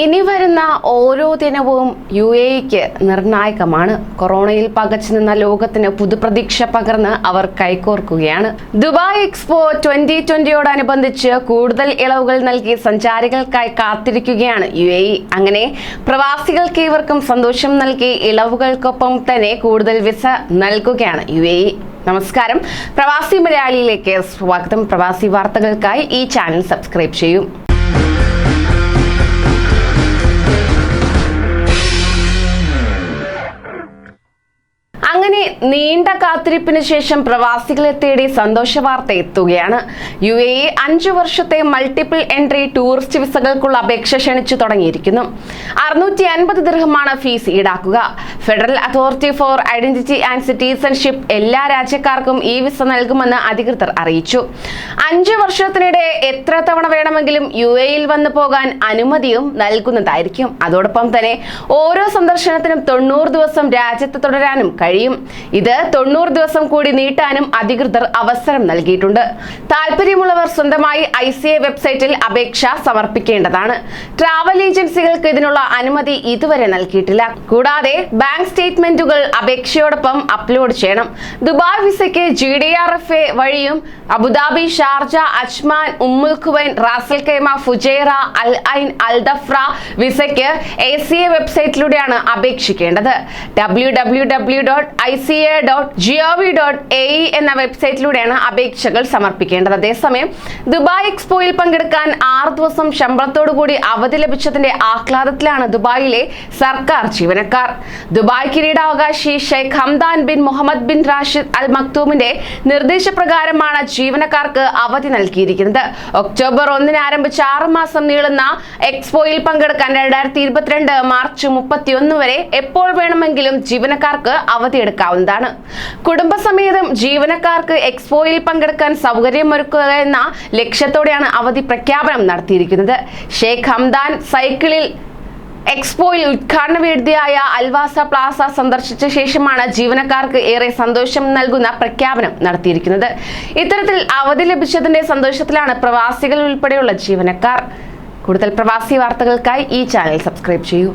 ഇനി വരുന്ന ഓരോ ദിനവും യു എക്ക് നിർണായകമാണ്. കൊറോണയിൽ പകച്ചു നിന്ന ലോകത്തിന് പുതുപ്രതീക്ഷ പകർന്ന് അവർ കൈകോർക്കുകയാണ്. ദുബായ് എക്സ്പോ ട്വന്റി ട്വന്റിയോടനുബന്ധിച്ച് കൂടുതൽ ഇളവുകൾ നൽകി സഞ്ചാരികൾക്കായി കാത്തിരിക്കുകയാണ് യു എ അങ്ങനെ പ്രവാസികൾക്ക് ഇവർക്കും സന്തോഷം നൽകി ഇളവുകൾക്കൊപ്പം തന്നെ കൂടുതൽ വിസ നൽകുകയാണ് യു എ നമസ്കാരം. പ്രവാസി മലയാളിയിലേക്ക് സ്വാഗതം. പ്രവാസി വാർത്തകൾക്കായി ഈ ചാനൽ സബ്സ്ക്രൈബ് ചെയ്യൂ. അങ്ങനെ നീണ്ട കാത്തിരിപ്പിന് ശേഷം പ്രവാസികളെ തേടി സന്തോഷ വാർത്ത എത്തുകയാണ്. യു എ ഇ അഞ്ചു വർഷത്തെ മൾട്ടിപ്പിൾ എൻട്രി ടൂറിസ്റ്റ് വിസകൾക്കുള്ള അപേക്ഷ ക്ഷണിച്ചു തുടങ്ങിയിരിക്കുന്നു. അറുന്നൂറ്റി അൻപത് ദൃഹമാണ് ഫീസ് ഈടാക്കുക. Federal authority for identity and citizenship എല്ലാ രാജ്യക്കാർക്കും ഈ വിസ നൽകുമെന്ന് അധികൃതർ അറിയിച്ചു. അഞ്ചു വർഷത്തിനിടെ എത്ര തവണ വേണമെങ്കിലും യു എയിൽ വന്നു പോകാൻ അനുമതിയും നൽകുന്നതായിരിക്കും. അതോടൊപ്പം തന്നെ ഓരോ സന്ദർശനത്തിനും തൊണ്ണൂറ് ദിവസം രാജ്യത്ത് തുടരാനും കഴിയും. ഇത് തൊണ്ണൂറ് ദിവസം കൂടി നീട്ടാനും അധികൃതർ അവസരം നൽകിയിട്ടുണ്ട്. താല്പര്യമുള്ളവർ സ്വന്തമായി ഐ വെബ്സൈറ്റിൽ അപേക്ഷ സമർപ്പിക്കേണ്ടതാണ്. ട്രാവൽ ഏജൻസികൾക്ക് ഇതിനുള്ള അനുമതി ഇതുവരെ നൽകിയിട്ടില്ല. കൂടാതെ ബാങ്ക് സ്റ്റേറ്റ്മെന്റുകൾ അപേക്ഷയോടൊപ്പം അപ്ലോഡ് ചെയ്യണം. ദുബായ് വിസയ്ക്ക് G D R F A വഴിയും Abu Dhabi Sharjah Ajman Umm al Quwain Ras al Khaimah Fujairah Al Ain Al Dhafra വിസയ്ക്ക് എ സി എ വെബ്സൈറ്റിലൂടെയാണ് അപേക്ഷിക്കേണ്ടത്. W W W I C A dot G O V dot A E എന്ന വെബ്സൈറ്റിലൂടെയാണ് അപേക്ഷകൾ സമർപ്പിക്കേണ്ടത്. അതേസമയം Dubai എക്സ്പോയിൽ പങ്കെടുക്കാൻ ആറ് ദിവസം ശമ്പളത്തോടുകൂടി അവധി ലഭിച്ചതിന്റെ ആഹ്ലാദത്തിലാണ് ദുബായിലെ സർക്കാർ ജീവനക്കാർ. ദുബായ് കിരീടാവകാശി Sheikh Hamdan bin Mohammed bin Rashid al മക്തൂമിന്റെ നിർദ്ദേശപ്രകാരമാണ് ജീവനക്കാർക്ക് അവധി നൽകിയിരിക്കുന്നത്. ഒക്ടോബർ ഒന്നിന് ആരംഭിച്ച ആറ് മാസം നീളുന്ന എക്സ്പോയിൽ പങ്കെടുക്കാൻ രണ്ടായിരത്തി ഇരുപത്തിരണ്ട് മാർച്ച് മുപ്പത്തിയൊന്ന് വരെ എപ്പോൾ വേണമെങ്കിലും ജീവനക്കാർക്ക് അവധിയെടുക്കാവുന്നതാണ്. കുടുംബസമേതം ജീവനക്കാർക്ക് എക്സ്പോയിൽ പങ്കെടുക്കാൻ സൗകര്യമൊരുക്കുക എന്ന ലക്ഷ്യത്തോടെയാണ് അവധി പ്രഖ്യാപനം നടത്തിയിരിക്കുന്നത്. ഷെയ്ഖ് ഹംദാൻ സൈക്കിളിൽ എക്സ്പോയിൽ ഉദ്ഘാടന വേദിയായ അൽവാസ പ്ലാസ സന്ദർശിച്ച ശേഷമാണ് ജീവനക്കാർക്ക് ഏറെ സന്തോഷം നൽകുന്ന പ്രഖ്യാപനം നടത്തിയിരിക്കുന്നത്. ഇത്തരത്തിൽ അവധി ലഭിച്ചതിന്റെ സന്തോഷത്തിലാണ് പ്രവാസികൾ ഉൾപ്പെടെയുള്ള ജീവനക്കാർ. കൂടുതൽ പ്രവാസി വാർത്തകൾക്കായി ഈ ചാനൽ സബ്സ്ക്രൈബ് ചെയ്യൂ.